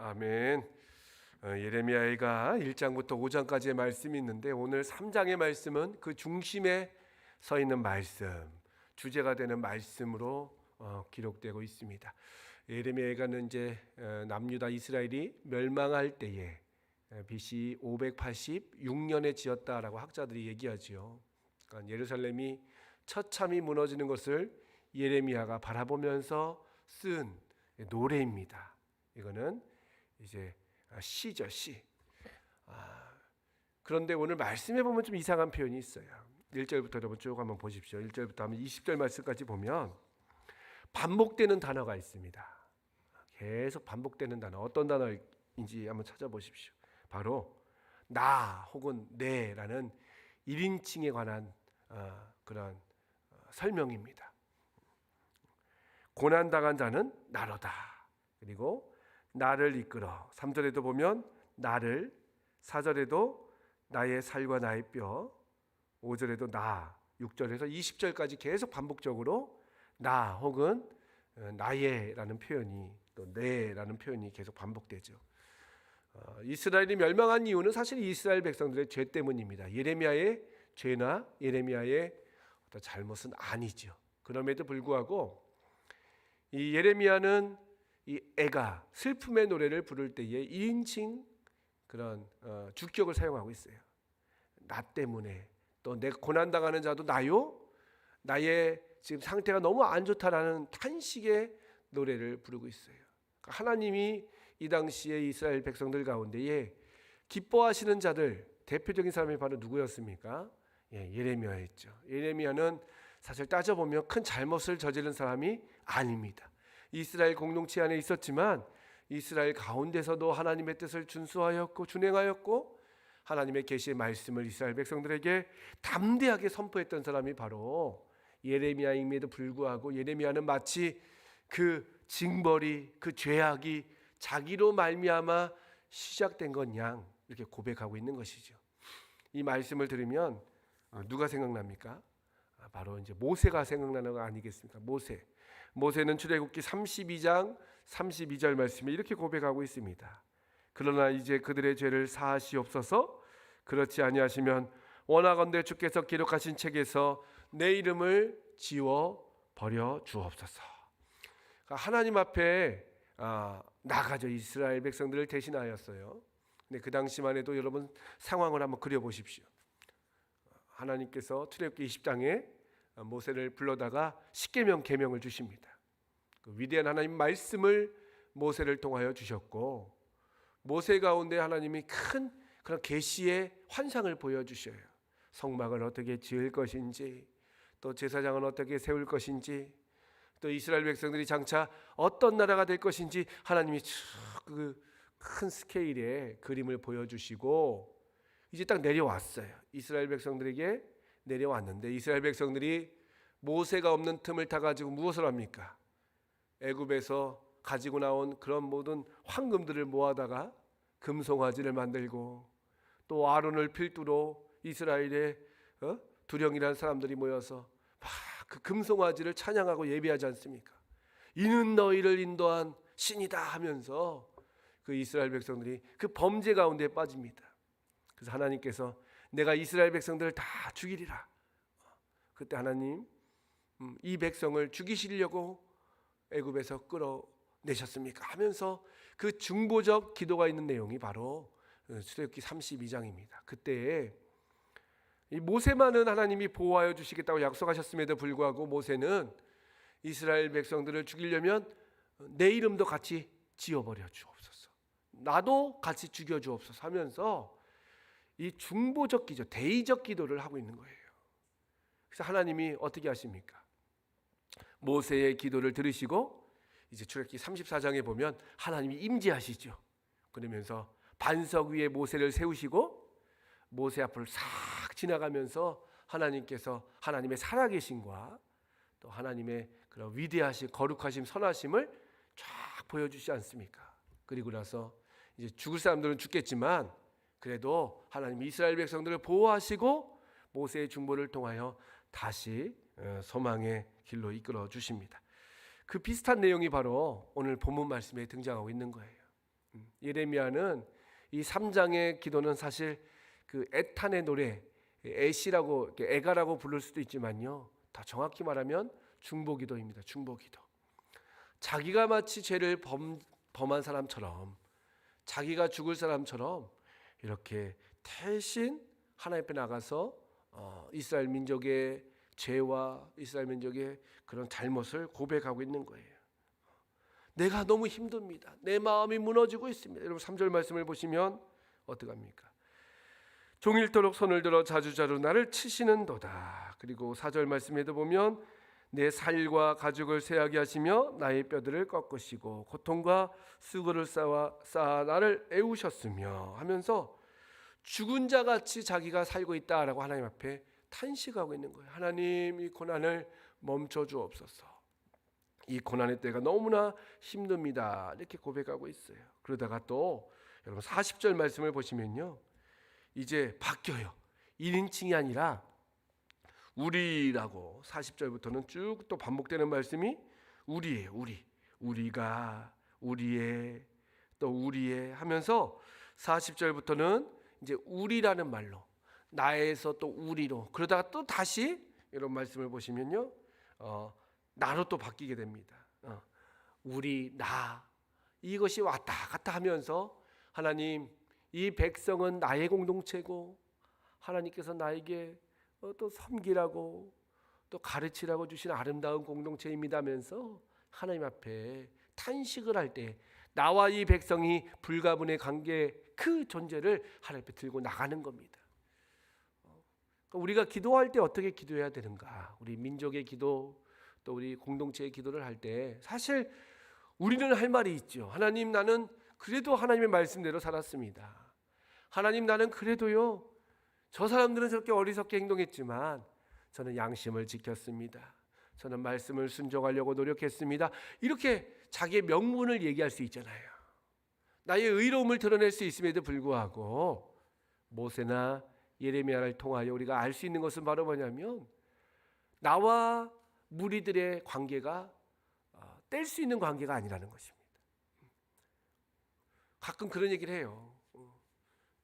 아멘. 어, 예레미야가 1장부터 5장까지의 말씀이 있는데 오늘 3장의 말씀은 그 중심에 서 있는 말씀, 주제가 되는 말씀으로 어, 기록되고 있습니다. 예레미야가는 이제 어, 남유다 이스라엘이 멸망할 때에 어, BC 586년에 지었다라고 학자들이 얘기하지요. 그러니까 예루살렘이 처참히 무너지는 것을 예레미야가 바라보면서 쓴 노래입니다. 이거는 이제 시죠 시. 아, 그런데 오늘 말씀해 보면 좀 이상한 표현이 있어요. 1절부터 여러분 쭉 한번 보십시오. 1절부터 하면 20절 말씀까지 보면 반복되는 단어가 있습니다. 계속 반복되는 단어 어떤 단어인지 한번 찾아보십시오. 바로 나 혹은 내라는 1인칭에 관한 어, 그런 어, 설명입니다. 고난 당한 자는 나로다. 그리고 나를 이끌어 3절에도 보면 나를 4절에도 나의 살과 나의 뼈 5절에도 나 6절에서 20절까지 계속 반복적으로 나 혹은 어, 나의라는 표현이 또 내라는 표현이 계속 반복되죠. 어, 이스라엘이 멸망한 이유는 사실 이스라엘 백성들의 죄 때문입니다. 예레미야의 죄나 예레미야의 어떤 잘못은 아니죠. 그럼에도 불구하고 이 예레미야는 이 애가 슬픔의 노래를 부를 때에 2인칭 그런 어, 주격을 사용하고 있어요. 나 때문에 또 내 고난 당하는 자도 나요. 나의 지금 상태가 너무 안 좋다라는 탄식의 노래를 부르고 있어요. 그러니까 하나님이 이 당시에 이스라엘 백성들 가운데에 기뻐하시는 자들 대표적인 사람이 바로 누구였습니까? 예, 예레미야였죠. 예레미야는 사실 따져 보면 큰 잘못을 저지른 사람이 아닙니다. 이스라엘 공동체 안에 있었지만 이스라엘 가운데서도 하나님의 뜻을 준수하였고 준행하였고 하나님의 계시의 말씀을 이스라엘 백성들에게 담대하게 선포했던 사람이 바로 예레미야임에도 불구하고 예레미야는 마치 그 징벌이 그 죄악이 자기로 말미암아 시작된 것 양 이렇게 고백하고 있는 것이죠. 이 말씀을 들으면 어, 누가 생각납니까? 아, 바로 이제 모세가 생각나는 거 아니겠습니까? 모세. 모세는 출애굽기 32장 32절 말씀에 이렇게 고백하고 있습니다. 그러나 이제 그들의 죄를 사하시옵소서 그렇지 아니하시면 원하건대 주께서 기록하신 책에서 내 이름을 지워 버려 주옵소서. 그러니까 하나님 앞에 아, 나가죠 이스라엘 백성들을 대신하였어요. 근데 그 당시만 해도 여러분 상황을 한번 그려 보십시오. 하나님께서 출애굽기 20장에 모세를 불러다가 십계명 계명을 주십니다. 그 위대한 하나님 말씀을 모세를 통하여 주셨고 모세 가운데 하나님이 큰 그런 계시의 환상을 보여 주셔요. 성막을 어떻게 지을 것인지 또 제사장은 어떻게 세울 것인지 또 이스라엘 백성들이 장차 어떤 나라가 될 것인지 하나님이 그큰 스케일의 그림을 보여주시고 이제 딱 내려왔어요. 이스라엘 백성들에게 내려왔는데 이스라엘 백성들이 모세가 없는 틈을 타 가지고 무엇을 합니까? 애굽에서 가지고 나온 그런 모든 황금들을 모아다가 금송아지를 만들고 또 아론을 필두로 이스라엘의 어? 두령이라는 사람들이 모여서 막 그 금송아지를 찬양하고 예배하지 않습니까? 이는 너희를 인도한 신이다 하면서 그 이스라엘 백성들이 그 범죄 가운데 빠집니다. 그래서 하나님께서 내가 이스라엘 백성들을 다 죽이리라. 그때 하나님 음, 이 백성을 죽이시려고 애굽에서 끌어내셨습니까? 하면서 그 중보적 기도가 있는 내용이 바로 출애굽기 32장입니다. 그때 이 모세만은 하나님이 보호하여 주시겠다고 약속하셨음에도 불구하고 모세는 이스라엘 백성들을 죽이려면 내 이름도 같이 지어버려 주옵소서. 나도 같이 죽여 주옵소서 하면서 이 중보적 기도, 대의적 기도를 하고 있는 거예요. 그래서 하나님이 어떻게 하십니까? 모세의 기도를 들으시고 이제 출애굽기 34장에 보면 하나님이 임재하시죠. 그러면서 반석 위에 모세를 세우시고 모세 앞을 싹 지나가면서 하나님께서 하나님의 살아계심과 또 하나님의 그런 위대하신 거룩하심 선하심을 쫙 보여주지 않습니까? 그리고 나서 이제 죽을 사람들은 죽겠지만 그래도 하나님 이스라엘 백성들을 보호하시고 모세의 중보를 통하여 다시 어, 소망의 길로 이끌어 주십니다. 그 비슷한 내용이 바로 오늘 본문 말씀에 등장하고 있는 거예요. 음, 예레미야는 이 3장의 기도는 사실 그 애탄의 노래, 애시라고 이렇게 애가라고 부를 수도 있지만요. 더 정확히 말하면 중보기도입니다. 중보기도. 자기가 마치 죄를 범, 범한 사람처럼 자기가 죽을 사람처럼 이렇게 대신 하나님 앞에 나가서 어, 이스라엘 민족의 죄와 이스라엘 민족의 그런 잘못을 고백하고 있는 거예요. 내가 너무 힘듭니다. 내 마음이 무너지고 있습니다. 여러분 3절 말씀을 보시면 어떡합니까? 종일토록 손을 들어 자주자주 나를 치시는도다. 그리고 4절 말씀에도 보면 내 살과 가죽을 쇠하게 하시며 나의 뼈들을 꺾으시고 고통과 수고를 쌓아, 쌓아 나를 애우셨으며 하면서 죽은 자 같이 자기가 살고 있다라고 하나님 앞에 탄식하고 있는 거예요. 하나님 이 고난을 멈춰 주옵소서. 이 고난의 때가 너무나 힘듭니다. 이렇게 고백하고 있어요. 그러다가 또 여러분 40절 말씀을 보시면요. 이제 바뀌어요. 1인칭이 아니라 우리라고 40절부터는 쭉 또 반복되는 말씀이 우리예요. 우리. 우리가 우리의 또 우리의 하면서 40절부터는 이제 우리라는 말로 나에서 또 우리로 그러다가 또 다시 이런 말씀을 보시면요. 어, 나로 또 바뀌게 됩니다. 어, 우리 나 이것이 왔다 갔다 하면서 하나님 이 백성은 나의 공동체고 하나님께서 나에게 어, 또 섬기라고 또 가르치라고 주신 아름다운 공동체입니다면서 하나님 앞에 탄식을 할 때 나와 이 백성이 불가분의 관계 그 존재를 하나님 앞에 들고 나가는 겁니다. 어, 그러니까 우리가 기도할 때 어떻게 기도해야 되는가? 우리 민족의 기도 또 우리 공동체의 기도를 할 때 사실 우리는 할 말이 있죠. 하나님 나는 그래도 하나님의 말씀대로 살았습니다. 하나님 나는 그래도요. 저 사람들은 저렇게 어리석게 행동했지만 저는 양심을 지켰습니다. 저는 말씀을 순종하려고 노력했습니다. 이렇게 자기의 명분을 얘기할 수 있잖아요. 나의 의로움을 드러낼 수 있음에도 불구하고 모세나 예레미야를 통하여 우리가 알 수 있는 것은 바로 뭐냐면 나와 무리들의 관계가 어, 뗄수 있는 관계가 아니라는 것입니다. 가끔 그런 얘기를 해요. 어,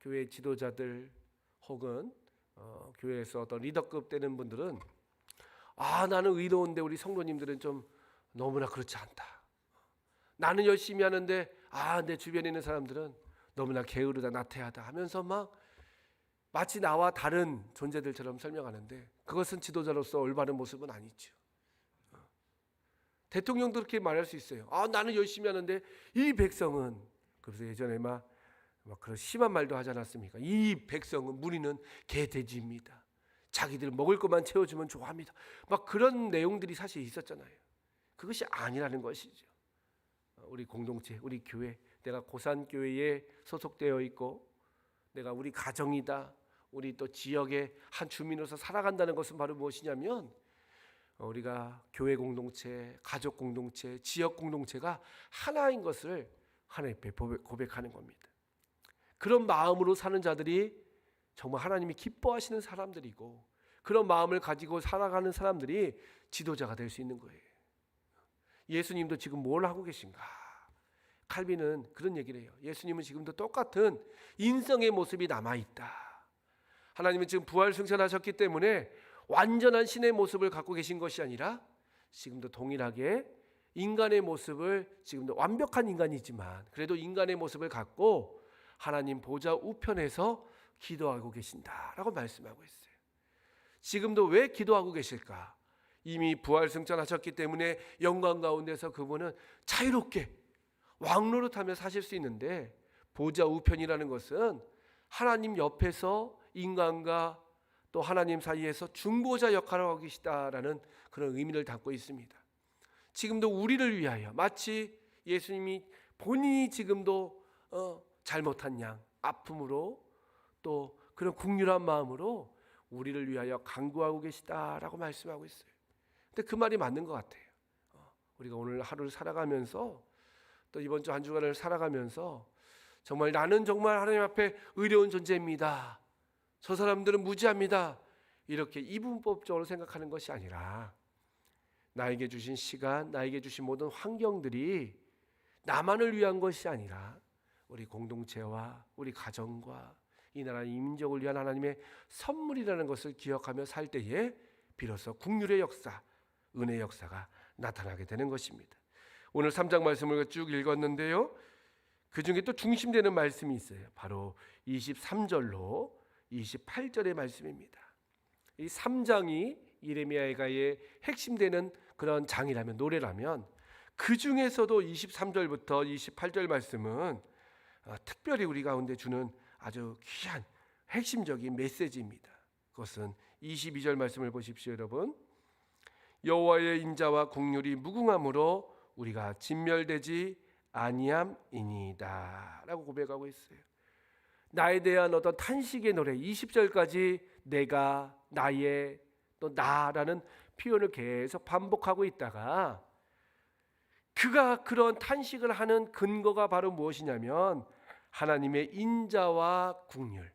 교회 지도자들 혹은 어, 교회에서 어떤 리더급 되는 분들은 아 나는 의로운데 우리 성도님들은 좀 너무나 그렇지 않다. 나는 열심히 하는데 아 내 주변에 있는 사람들은 너무나 게으르다 나태하다 하면서 막 마치 나와 다른 존재들처럼 설명하는데 그것은 지도자로서 올바른 모습은 아니죠. 어. 대통령도 그렇게 말할 수 있어요. 아 나는 열심히 하는데 이 백성은 그래서 예전에 막, 막 그런 심한 말도 하지 않았습니까? 이 백성은 무리는 개돼지입니다. 자기들 먹을 것만 채워주면 좋아합니다. 막 그런 내용들이 사실 있었잖아요. 그것이 아니라는 것이죠. 우리 공동체, 우리 교회, 내가 고산 교회에 소속되어 있고, 내가 우리 가정이다, 우리 또 지역의 한 주민으로서 살아간다는 것은 바로 무엇이냐면 우리가 교회 공동체, 가족 공동체, 지역 공동체가 하나인 것을 하나님 앞에 고백하는 겁니다. 그런 마음으로 사는 자들이 정말 하나님이 기뻐하시는 사람들이고 그런 마음을 가지고 살아가는 사람들이 지도자가 될 수 있는 거예요. 예수님도 지금 뭘 하고 계신가? 칼빈은 그런 얘기를 해요. 예수님은 지금도 똑같은 인성의 모습이 남아 있다. 하나님은 지금 부활 승천하셨기 때문에 완전한 신의 모습을 갖고 계신 것이 아니라 지금도 동일하게 인간의 모습을 지금도 완벽한 인간이지만 그래도 인간의 모습을 갖고 하나님 보좌 우편에서 기도하고 계신다라고 말씀하고 있어요. 지금도 왜 기도하고 계실까? 이미 부활 승천하셨기 때문에 영광 가운데서 그분은 자유롭게 왕노릇하며 사실 수 있는데 보좌 우편이라는 것은 하나님 옆에서 인간과 또 하나님 사이에서 중보자 역할을 하고 계시다라는 그런 의미를 담고 있습니다. 지금도 우리를 위하여 마치 예수님이 본인이 지금도 어, 잘못한 양 아픔으로 또 그런 국률한 마음으로 우리를 위하여 간구하고 계시다라고 말씀하고 있어요. 근데 그 말이 맞는 것 같아요. 어, 우리가 오늘 하루를 살아가면서 또 이번 주 한 주간을 살아가면서 정말 나는 정말 하나님 앞에 의로운 존재입니다. 저 사람들은 무지합니다. 이렇게 이분법적으로 생각하는 것이 아니라 나에게 주신 시간, 나에게 주신 모든 환경들이 나만을 위한 것이 아니라 우리 공동체와 우리 가정과 이 나라 민족을 위한 하나님의 선물이라는 것을 기억하며 살 때에 비로소 국률의 역사, 은혜의 역사가 나타나게 되는 것입니다. 오늘 3장 말씀을 쭉 읽었는데요. 그 중에 또 중심되는 말씀이 있어요. 바로 23절로 28절의 말씀입니다. 이 3장이 이레미야가의 핵심되는 그런 장이라면 노래라면 그 중에서도 23절부터 28절 말씀은 어, 특별히 우리 가운데 주는 아주 귀한 핵심적인 메시지입니다. 그것은 22절 말씀을 보십시오, 여러분. 여호와의 인자와 국률이 무궁함으로 우리가 진멸되지 아니함이니다라고 고백하고 있어요. 나에 대한 어떤 탄식의 노래 20절까지 내가 나의 또 나라는 표현을 계속 반복하고 있다가 그가 그런 탄식을 하는 근거가 바로 무엇이냐면 하나님의 인자와 국률.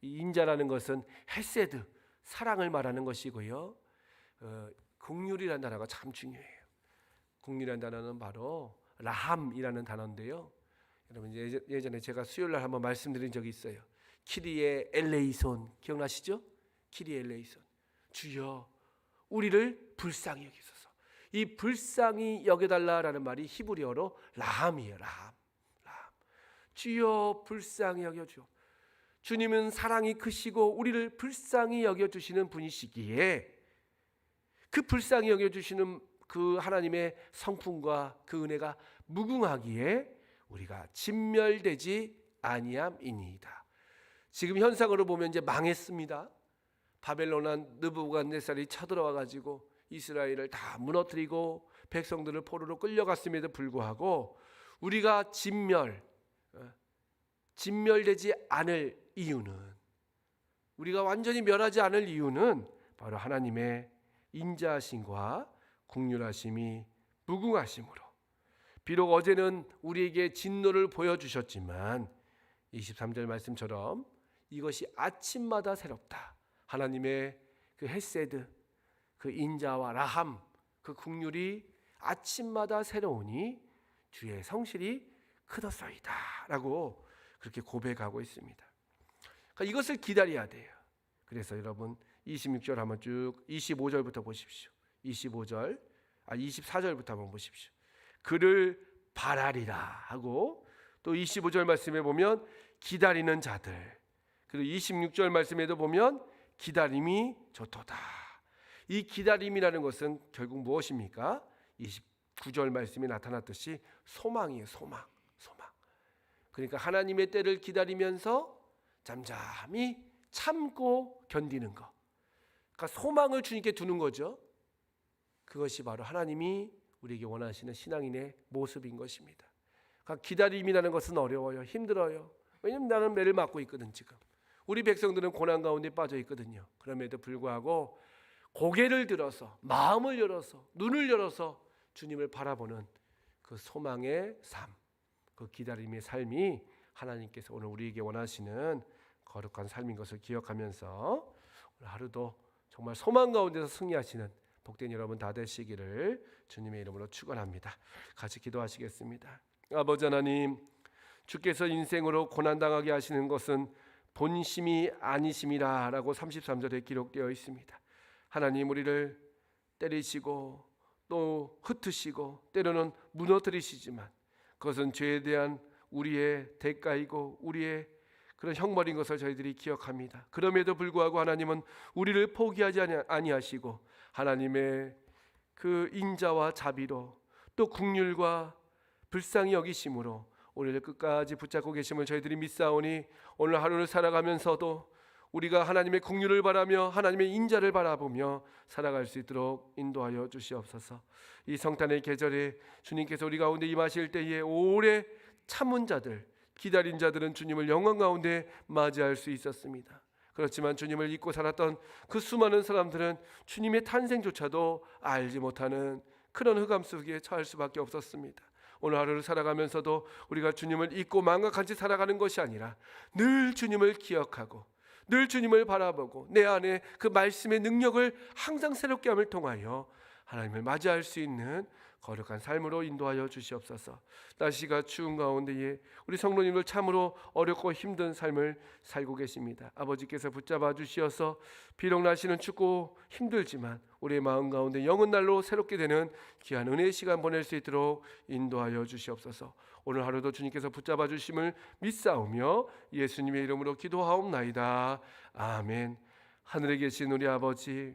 이 인자라는 것은 헤세드 사랑을 말하는 것이고요. 어, 국률이라는 단어가 참 중요해요. 국률이라는 단어는 바로 라함이라는 단어인데요. 여러분 예전- 예전에 제가 수요일 날 한번 말씀드린 적이 있어요. 키리의 엘레이손 기억나시죠? 키리의 엘레이손 주여 우리를 불쌍히 여기소서. 이 불쌍히 여겨달라라는 말이 히브리어로 라함이에요. 라함. 라함. 주여 불쌍히 여겨줘. 주님은 사랑이 크시고 우리를 불쌍히 여겨 주시는 분이시기에 그 불쌍히 여겨 주시는 그 하나님의 성품과 그 은혜가 무궁하기에 우리가 진멸되지 아니함이니이다. 지금 현상으로 보면 이제 망했습니다. 바벨론한 느부갓네살이 쳐들어와 가지고 이스라엘을 다 무너뜨리고 백성들을 포로로 끌려갔음에도 불구하고 우리가 진멸 어, 진멸되지 않을 이유는 우리가 완전히 멸하지 않을 이유는 바로 하나님의 인자하심과 국률하심이 무궁하심으로 비록 어제는 우리에게 진노를 보여주셨지만 23절 말씀처럼 이것이 아침마다 새롭다. 하나님의 그 헤세드, 그 인자와 라함, 그 국률이 아침마다 새로우니 주의 성실이 크더소이다라고 그렇게 고백하고 있습니다. 그러니까 이것을 기다려야 돼요. 그래서 여러분 26절 한번 쭉 25절부터 보십시오. 25절 아 24절부터 한번 보십시오. 그를 바라리라 하고 또 25절 말씀에 보면 기다리는 자들 그리고 26절 말씀에도 보면 기다림이 좋도다. 이 기다림이라는 것은 결국 무엇입니까? 29절 말씀에 나타났듯이 소망이에요. 소망. 소망. 그러니까 하나님의 때를 기다리면서 잠잠히 참고 견디는 것. 그러니까 소망을 주님께 두는 거죠. 그것이 바로 하나님이 우리에게 원하시는 신앙인의 모습인 것입니다. 그러니까 기다림이라는 것은 어려워요. 힘들어요. 왜냐하면 나는 매를 맞고 있거든 지금. 우리 백성들은 고난 가운데 빠져 있거든요. 그럼에도 불구하고 고개를 들어서 마음을 열어서 눈을 열어서 주님을 바라보는 그 소망의 삶, 그 기다림의 삶이 하나님께서 오늘 우리에게 원하시는 거룩한 삶인 것을 기억하면서 오늘 하루도 정말 소망 가운데서 승리하시는 복된 여러분 다 되시기를 주님의 이름으로 축원합니다. 같이 기도하시겠습니다. 아버지 하나님, 주께서 인생으로 고난 당하게 하시는 것은 본심이 아니심이라라고 33절에 기록되어 있습니다. 하나님 우리를 때리시고 또 흩으시고 때로는 무너뜨리시지만 그것은 죄에 대한 우리의 대가이고 우리의 그런 형벌인 것을 저희들이 기억합니다. 그럼에도 불구하고 하나님은 우리를 포기하지 아니- 아니하시고 하나님의 그 인자와 자비로 또 국률과 불쌍히 여기심으로 우리를 끝까지 붙잡고 계심을 저희들이 믿사오니 오늘 하루를 살아가면서도 우리가 하나님의 국률을 바라며 하나님의 인자를 바라보며 살아갈 수 있도록 인도하여 주시옵소서. 이 성탄의 계절에 주님께서 우리 가운데 임하실 때에 오래 참은 자들, 기다린 자들은 주님을 영광 가운데 맞이할 수 있었습니다. 그렇지만 주님을 잊고 살았던 그 수많은 사람들은 주님의 탄생조차도 알지 못하는 그런 흑암 속에 처할 수밖에 없었습니다. 오늘 하루를 살아가면서도 우리가 주님을 잊고 망각한 채 살아가는 것이 아니라 늘 주님을 기억하고 늘 주님을 바라보고 내 안에 그 말씀의 능력을 항상 새롭게 함을 통하여 하나님을 맞이할 수 있는 거룩한 삶으로 인도하여 주시옵소서. 날씨가 추운 가운데에 우리 성도님들 참으로 어렵고 힘든 삶을 살고 계십니다. 아버지께서 붙잡아 주시어서 비록 날씨는 춥고 힘들지만 우리의 마음 가운데 영은 날로 새롭게 되는 귀한 은혜의 시간 보낼 수 있도록 인도하여 주시옵소서. 오늘 하루도 주님께서 붙잡아 주심을 믿사오며 예수님의 이름으로 기도하옵나이다. 아멘. 하늘에 계신 우리 아버지,